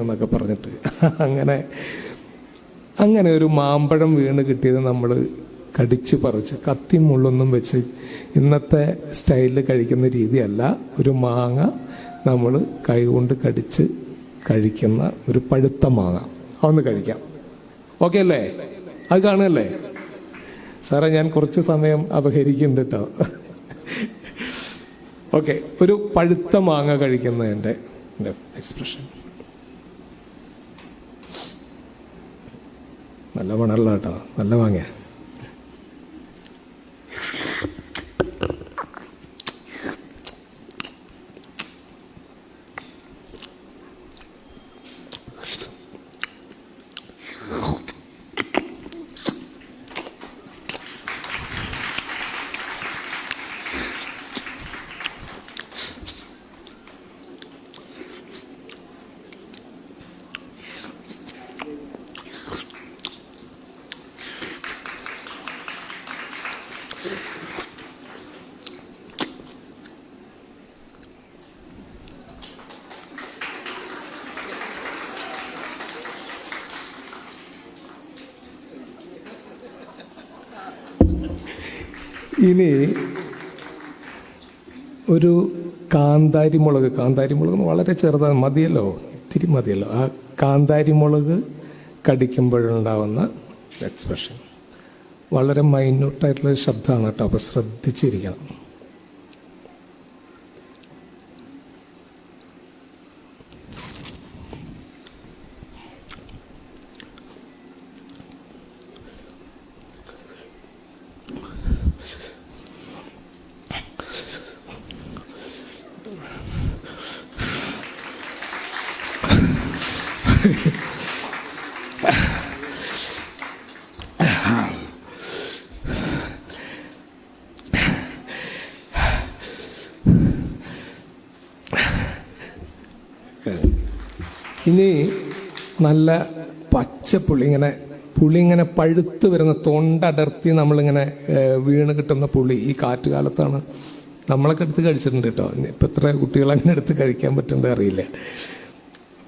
എന്നൊക്കെ പറഞ്ഞിട്ട്. അങ്ങനെ അങ്ങനെ ഒരു മാമ്പഴം വീണ് കിട്ടിയത് നമ്മൾ കടിച്ച് പറിച്ച് കത്തി മുള്ളൊന്നും വെച്ച് ഇന്നത്തെ സ്റ്റൈലിൽ കഴിക്കുന്ന രീതിയല്ല. ഒരു മാങ്ങ നമ്മൾ കൈകൊണ്ട് കടിച്ച് കഴിക്കുന്ന ഒരു പഴുത്ത മാങ്ങ. അതൊന്ന് കഴിക്കാം. ഓക്കെ അല്ലേ? അത് കാണുകല്ലേ സാറേ ഞാൻ കുറച്ച് സമയം അപഹരിക്കുന്നുണ്ട് കേട്ടോ ഓക്കെ ഒരു പഴുത്ത മാങ്ങ കഴിക്കുന്നതിന്റെ എക്സ്പ്രഷൻ. നല്ല മണല്ല കേട്ടോ നല്ല മാങ്ങ ഇനി ഒരു കാന്താരി മുളക് കാന്താരി മുളക് വളരെ ചെറുതാണ് മതിയല്ലോ ഇത്തിരി മതിയല്ലോ. ആ കാന്താരി മുളക് കടിക്കുമ്പോഴുണ്ടാവുന്ന എക്സ്പ്രഷൻ വളരെ മൈന്യൂട്ടായിട്ടുള്ള ശബ്ദമാണ് കേട്ടോ അപ്പോൾ ശ്രദ്ധിച്ചിരിക്കണം. ഇനി നല്ല പച്ചപ്പുളി ഇങ്ങനെ പുളി ഇങ്ങനെ പഴുത്ത് വരുന്ന തൊണ്ടടർത്തി നമ്മളിങ്ങനെ വീണ് കിട്ടുന്ന പുളി ഈ കാറ്റുകാലത്താണ്. നമ്മളൊക്കെ എടുത്ത് കഴിച്ചിട്ടുണ്ട് കേട്ടോ. ഇപ്പം എത്ര കുട്ടികൾ അങ്ങനെ എടുത്ത് കഴിക്കാൻ പറ്റുന്നത് അറിയില്ല.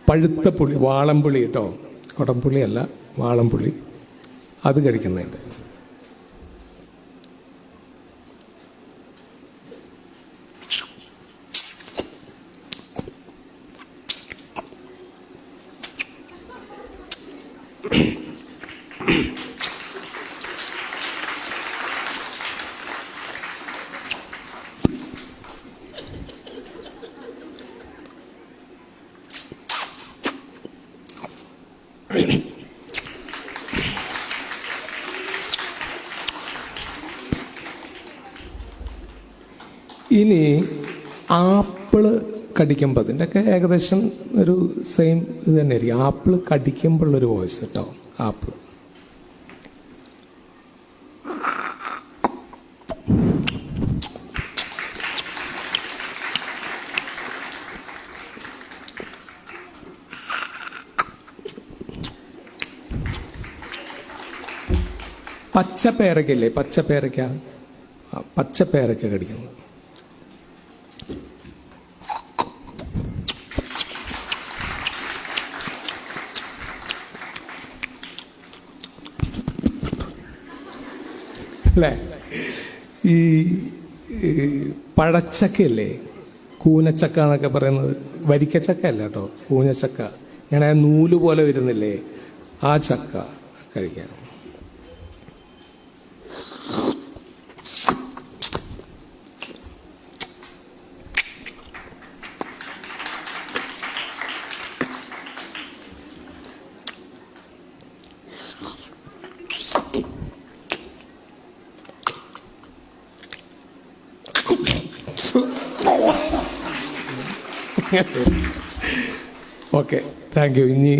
പഴുത്ത പുളി വാളംപുളി കേട്ടോ. കൊടംപുളിയല്ല വാളംപുളി. അത് കഴിക്കുന്നുണ്ട് ഇനി ആപ്പിൾ കടിക്കുമ്പോൾ അതിന്റെയൊക്കെ ഏകദേശം ഒരു സെയിം ഇത് തന്നെ ആയിരിക്കും ആപ്പിൾ കടിക്കുമ്പോഴുള്ളൊരു വോയിസ് കേട്ടോ ആപ്പിൾ പച്ച പച്ചപ്പേരക്ക. പച്ചപ്പേരക്ക പച്ച പേരക്ക കടിക്കുന്നത്. അല്ലേ? ഈ പഴച്ചക്കയല്ലേ? കൂനച്ചക്ക എന്നൊക്കെ പറയുന്നത്. വരിക്കച്ചക്ക അല്ല കേട്ടോ കൂനച്ചക്ക. ഇങ്ങനെ നൂൽ പോലെ വരുന്നില്ലേ ആ ചക്ക കഴിക്കാം. ഓക്കെ താങ്ക് യു ഇനി